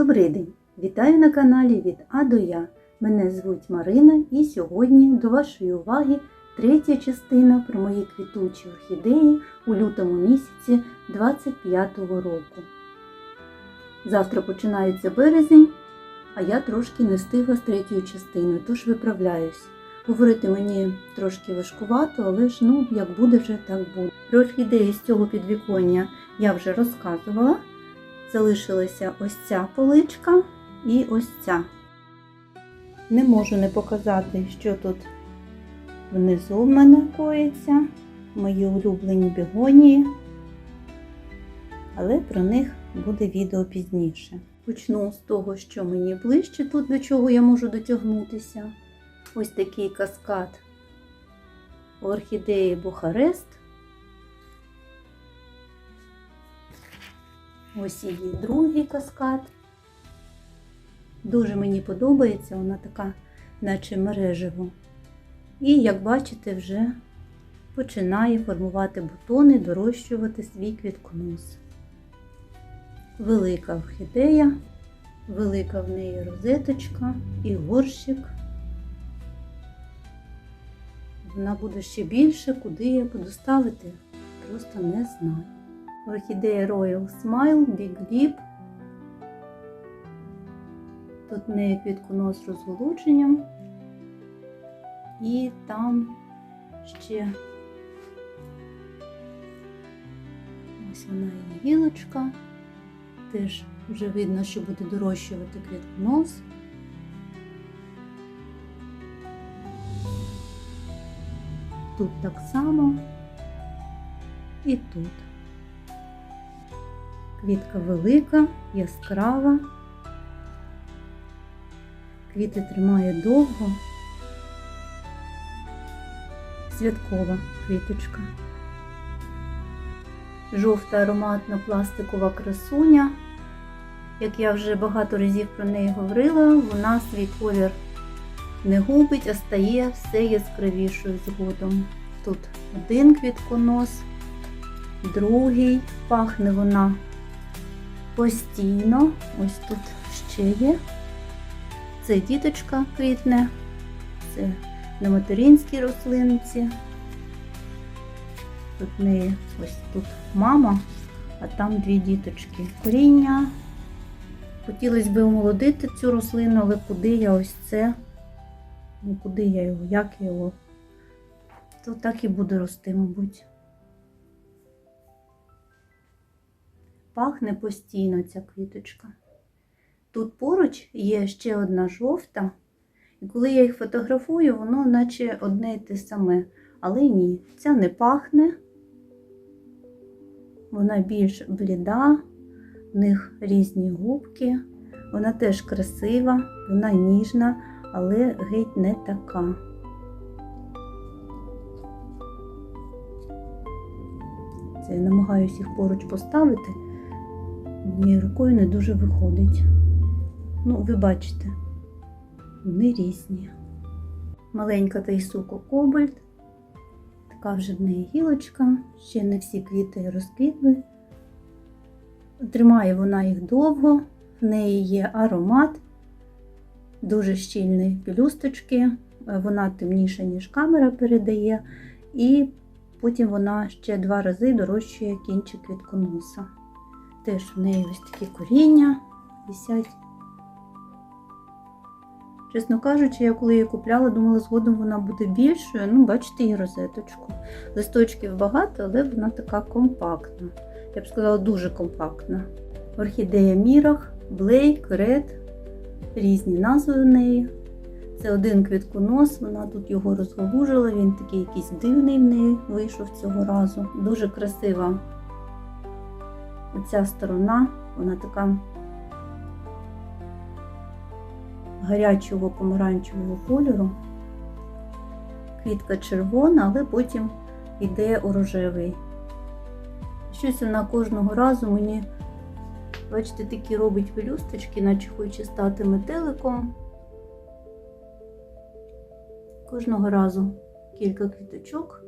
Добрий день! Вітаю на каналі від А до Я. Мене звуть Марина і сьогодні до вашої уваги третя частина про мої квітучі орхідеї у лютому місяці 25-го року. Завтра починається березень, а я трошки не встигла з третьою частиною, тож виправляюсь. Говорити мені трошки важкувато, але ж ну як буде, вже так буде. Про орхідеї з цього підвіконня я вже розказувала. Залишилася ось ця поличка і ось ця. Не можу не показати, що тут внизу в мене коїться, мої улюблені бігонії, але про них буде відео пізніше. Почну з того, що мені ближче тут, до чого я можу дотягнутися. Ось такий каскад орхідеї Бухарест. Ось її другий каскад. Дуже мені подобається, вона така, наче мережево. І, як бачите, вже починає формувати бутони, дорощувати свій квітконос. Велика орхідея, велика в неї розеточка і горщик. Вона буде ще більше, куди я буду ставити, просто не знаю. Орхідея Royal Smile, Big Lip. Тут в неї квітконос з розголудженням. І там ще ось вона і гілочка. Теж вже видно, що буде дорощувати квітконос. Тут так само і тут. Квітка велика, яскрава. Квіти тримає довго. Святкова квіточка. Жовта ароматна пластикова красуня. Як я вже багато разів про неї говорила, вона свій колір не губить, а стає все яскравішою згодом. Тут один квітконос, другий, пахне вона постійно. Ось тут ще є. Це діточка квітне, це на материнській рослинці. Тут неї ось тут мама, а там дві діточки. Коріння. Хотілося б омолодити цю рослину, але куди я ось це? Ну, куди я його, як я його? То так і буде рости, мабуть. Пахне постійно ця квіточка. Тут поруч є ще одна жовта, і коли я їх фотографую, воно наче одне й те саме. Але ні, ця не пахне, вона більш бліда, в них різні губки, вона теж красива, вона ніжна, але геть не така. Це я намагаюся їх поруч поставити, однією рукою не дуже виходить. Ну, ви бачите, вони різні. Маленька тайсуко кобальт, така вже в неї гілочка, ще не всі квіти розквітли. Тримає вона їх довго, в неї є аромат, дуже щільні пелюсточки, вона темніша, ніж камера передає, і потім вона ще два рази дорощує кінчик квітконоса. Теж в неї ось такі коріння висять. Чесно кажучи, я коли її купляла, думала, згодом вона буде більшою. Ну, бачите її розеточку. Листочків багато, але вона така компактна. Я б сказала, дуже компактна. Орхідея Мірах, Блейк, Ред. Різні назви у неї. Це один квітконос, вона тут його розголужила, він такий якийсь дивний в неї вийшов цього разу. Дуже красива оця сторона, вона така гарячого помаранчевого кольору. Квітка червона, але потім йде у рожевий. Щось вона кожного разу мені, бачите, такі робить пелюсточки, наче хоче стати метеликом. Кожного разу кілька квіточок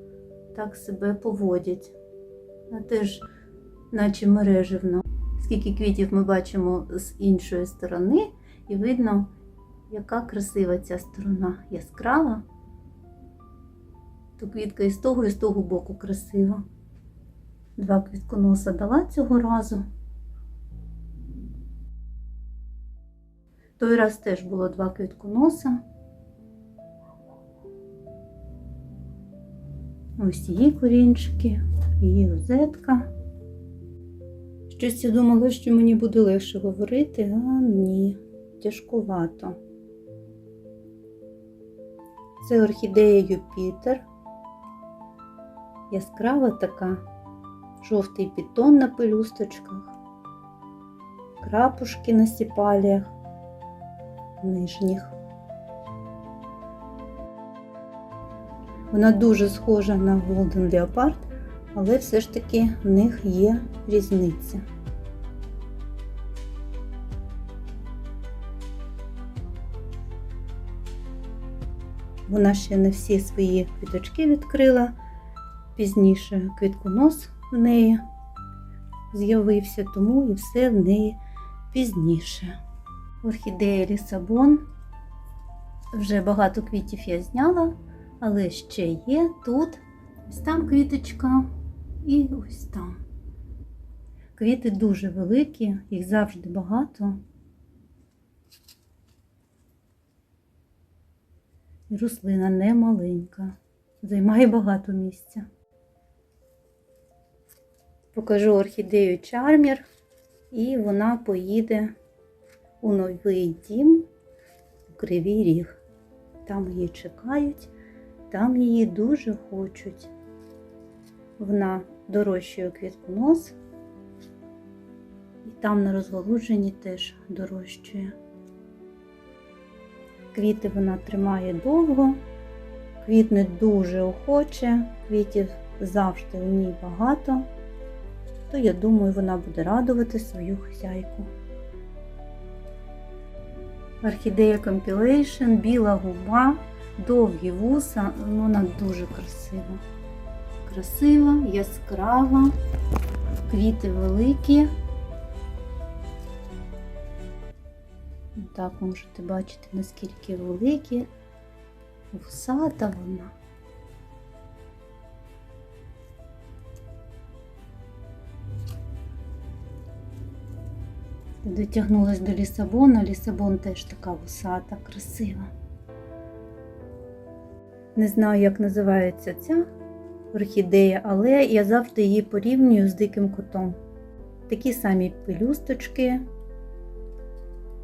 так себе поводять. Вона теж, наче мереживна. скільки квітів ми бачимо з іншої сторони, і видно, яка красива ця сторона яскрава. То квітка і з того, і з того боку красива. Два квітконоса дала цього разу. Той раз теж було два квітконоса. Ось її корінчики, її розетка. Щось я думала, що мені буде легше говорити, а ні, тяжкувато. Це орхідея Юпітер. Яскрава така, жовтий пітон на пелюсточках, крапушки на сіпаліях нижніх. Вона дуже схожа на Golden Leopard, але все ж таки в них є різниця. Вона ще не всі свої квіточки відкрила. Пізніше квітконос в неї з'явився, тому і все в неї пізніше. Орхідея Лісабон. Вже багато квітів я зняла, але ще є тут. Ось там квіточка і ось там. Квіти дуже великі, їх завжди багато. І рослина не маленька, займає багато місця. Покажу орхідею Чармір, і вона поїде у новий дім у Кривий Ріг. Там її чекають, там її дуже хочуть. Вона дорощує квітконос, і там на розголудженні теж дорощує. Квіти вона тримає довго, квітне дуже охоче, квітів завжди у ній багато, то я думаю, вона буде радувати свою хазяйку. Орхідея Compilation, біла губа, довгі вуса, ну, вона дуже красива. Красива, яскрава, квіти великі. Так можете бачити, наскільки великі, вусата вона. Дотягнулась до Лісабона. Лісабон теж така вусата, красива. Не знаю, як називається ця орхідея, але я завжди її порівнюю з диким котом. Такі самі пелюсточки.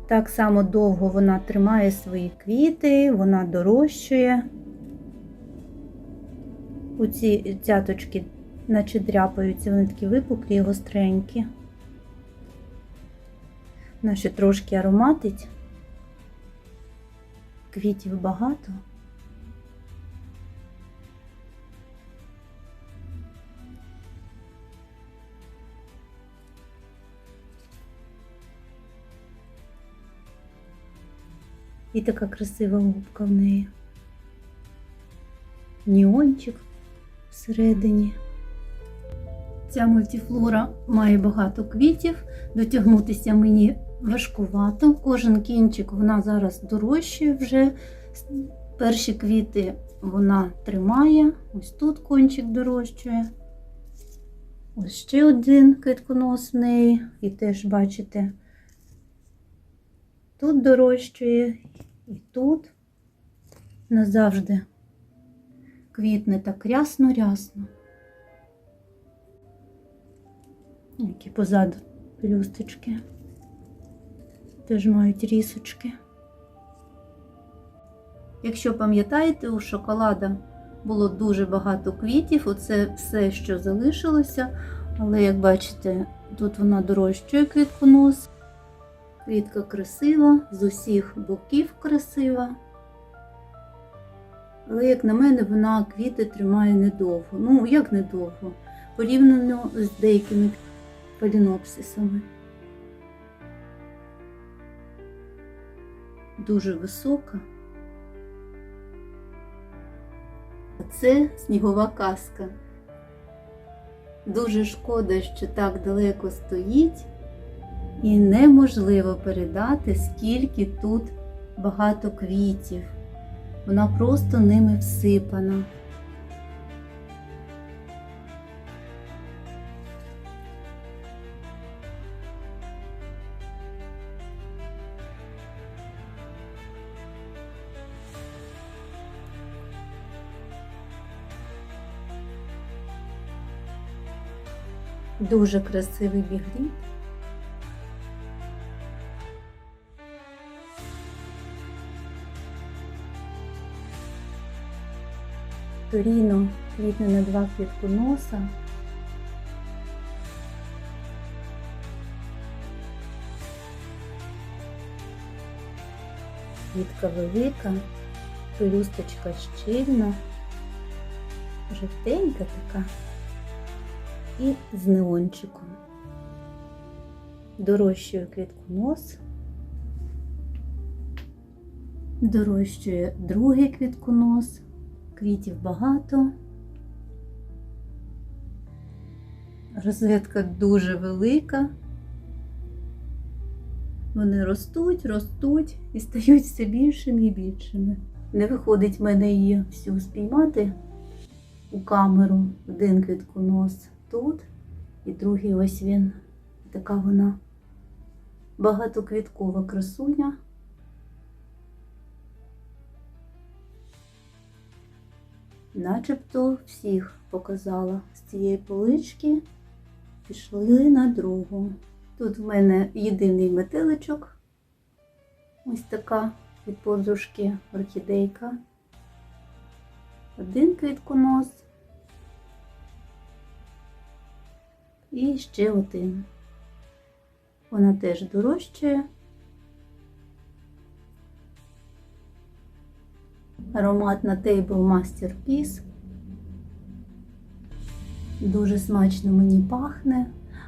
Так само довго вона тримає свої квіти, вона дорощує. У ці цяточки, наче дряпаються, вони такі випуклі і гостренькі. Вона ще трошки ароматить. Квітів багато. І така красива губка в неї. Ніончик всередині. Ця мультифлора має багато квітів, дотягнутися мені важкувато. Кожен кінчик вона зараз дорожчає вже. Перші квіти вона тримає, ось тут кончик дорожчує. Ось ще один квітконос в неї, і теж бачите, тут дорожчує і тут назавжди квітне так рясно-рясно. Які позаду пелюсточки. Теж мають рісочки. Якщо пам'ятаєте, у шоколада було дуже багато квітів, оце все, що залишилося. Але, як бачите, тут вона дорожчує квітконос. Квітка красива, з усіх боків красива. Але, як на мене, вона квіти тримає недовго. Ну, як недовго? Порівняно з деякими палінопсисами. Дуже висока. А це снігова казка. Дуже шкода, що так далеко стоїть, І неможливо передати, скільки тут багато квітів. Вона просто ними всипана. Дуже красивий бігріт. Торіно квітне на два квітконоса. Квітка велика, пелюсточка щільна, жовтенька така і з неончиком. Дорощує квітконос, дорощує другий квітконос, квітів багато. Розвитка дуже велика. Вони ростуть, ростуть і стають все більшими і більшими. Не виходить в мене її всю спіймати у камеру один квітконос тут, і другий ось він. Така вона багатоквіткова красуня. Начебто всіх показала з цієї полички, пішли на другу. Тут в мене єдиний метеличок, ось така від подружки орхідейка. Один квітконос. І ще один. Вона теж дорожчає. Ароматна Table Masterpiece. Дуже смачно мені пахне.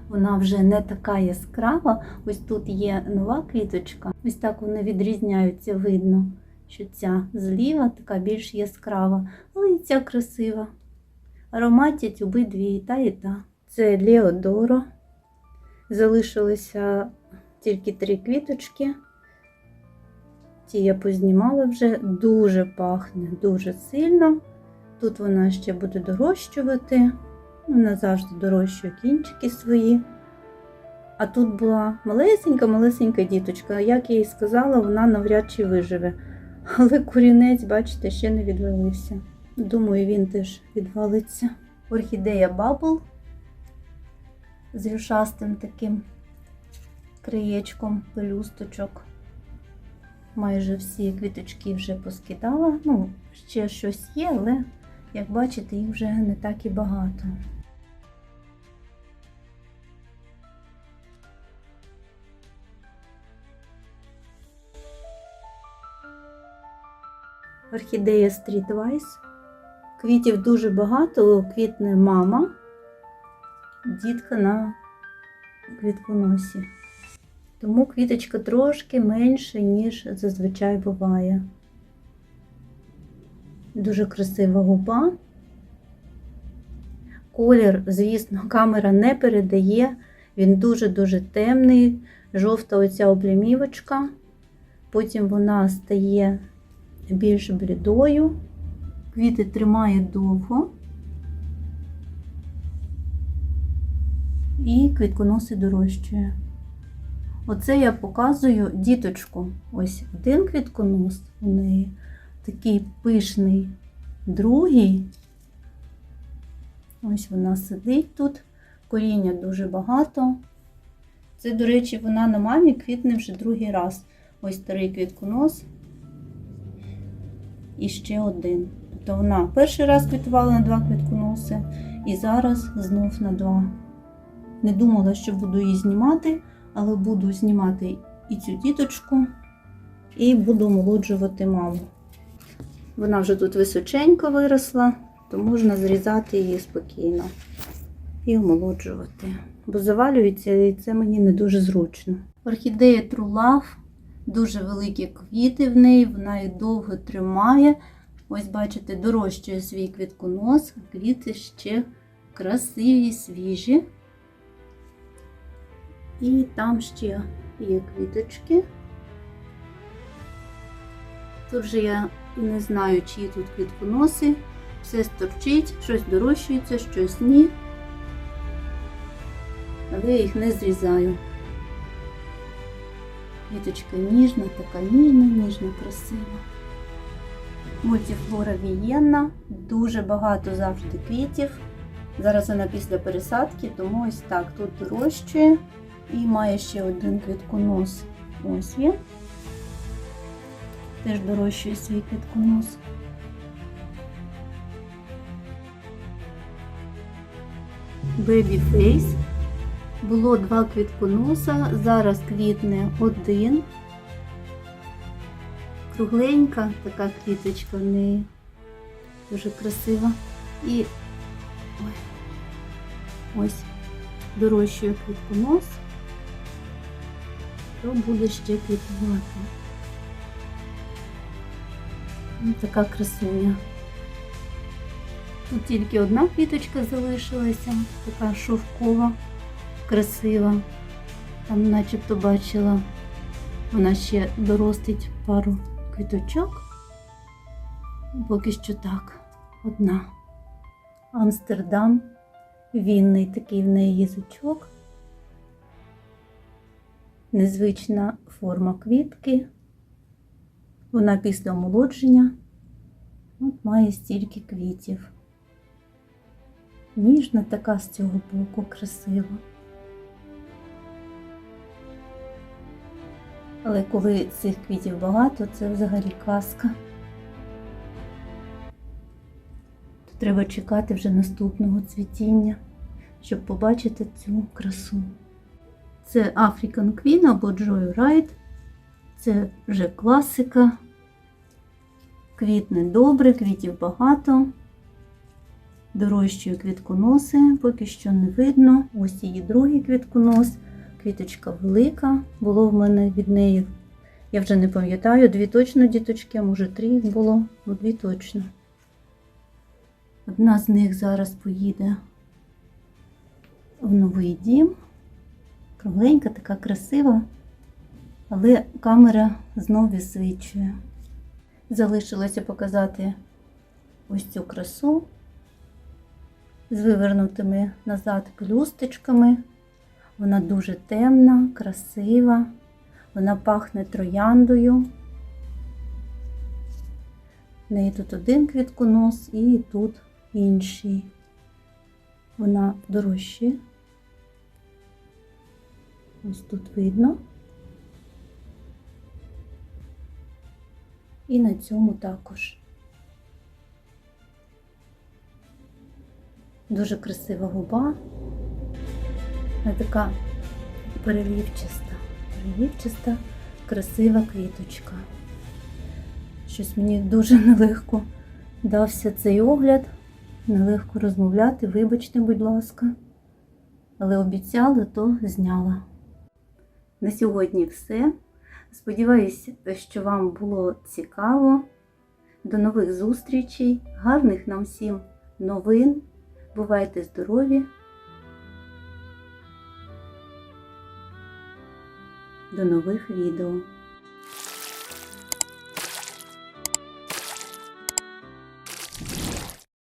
Вона вже не така яскрава. Ось тут є нова квіточка. Ось так вони відрізняються, видно, що ця зліва така більш яскрава, але і ця красива. Ароматять обидві і та, і та. Це Леодоро. Залишилося тільки три квіточки. Ті я познімала вже, дуже пахне, дуже сильно. Тут вона ще буде дорощувати. Вона завжди дорощує кінчики свої. А тут була малесенька-малесенька діточка. Як я їй сказала, вона навряд чи виживе. Але корінець, бачите, ще не відвалився. Думаю, він теж відвалиться. Орхідея Бабл з рюшастим таким краєчком пелюсточок. Майже всі квіточки вже поскидала. Ну, ще щось є, але, як бачите, їх вже не так і багато. Орхідея Streetwise. Квітів дуже багато, квітне мама, дітка на квітконосі. Тому квіточка трошки менше, ніж зазвичай буває. Дуже красива губа. Колір, звісно, камера не передає, він дуже-дуже темний, жовта оця облямівочка, потім вона стає більш блідою, квіти тримає довго і квітконоси дорожчує. Оце я показую діточку. Ось один квітконос у неї, такий пишний, другий. Ось вона сидить тут, коріння дуже багато. Це, до речі, вона на мамі квітне вже другий раз. Ось старий квітконос. І ще один. Тобто вона перший раз квітувала на два квітконоси, і зараз знов на два. Не думала, що буду її знімати, але буду знімати і цю діточку, і буду омолоджувати маму. Вона вже тут височенько виросла, то можна зрізати її спокійно і омолоджувати. Бо завалюється, і це мені не дуже зручно. Орхідея True Love, дуже великі квіти в неї, вона їх довго тримає. Ось, бачите, дорощує свій квітконос, квіти ще красиві, свіжі. І там ще є квіточки. Тут же я не знаю, чиї тут квітконоси. Все сторчить, щось дорощується, щось ні. Але я їх не зрізаю. Квіточка ніжна, така ніжна, ніжна, красива. Мультифлора вієнна, дуже багато завжди квітів. Зараз вона після пересадки, тому ось так тут дорощує. І має ще один квітконос. Ось він. Теж дорощує свій квітконос. Baby Face. Було два квітконоса, зараз квітне один. Кругленька така квіточка в неї. Дуже красива. І ось дорощує квітконос, то буде ще квітувати. Ось така красуня. Тут тільки одна квіточка залишилася, така шовкова, красива. Там начебто бачила, вона ще доростить пару квіточок. Поки що так, одна. Амстердам, вінний такий в неї язичок. Незвична форма квітки. Вона після омолодження от має стільки квітів. Ніжна така з цього боку, красива. Але коли цих квітів багато, це взагалі казка. То треба чекати вже наступного цвітіння, щоб побачити цю красу. Це African Queen або Joyride. Це вже класика. Квітне добре, квітів багато. Дорощує квітконоси, поки що не видно. Ось її другий квітконос. Квіточка велика. Було в мене від неї, я вже не пам'ятаю, дві точно діточки, а може три було, ну дві точно. Одна з них зараз поїде в новий дім. Кругленька, така красива, але камера знов відсвічує. Залишилося показати ось цю красу з вивернутими назад пелюсточками. Вона дуже темна, красива, вона пахне трояндою. В неї тут один квітконос і тут інший. Вона дорожча. Ось тут видно. І на цьому також. Дуже красива губа. Вона така перелівчаста, перелівчаста, красива квіточка. Щось мені дуже нелегко дався цей огляд, нелегко розмовляти, вибачте, будь ласка. Але обіцяла, то зняла. На сьогодні все. Сподіваюсь, що вам було цікаво. До нових зустрічей, гарних нам всім новин. Бувайте здорові! До нових відео!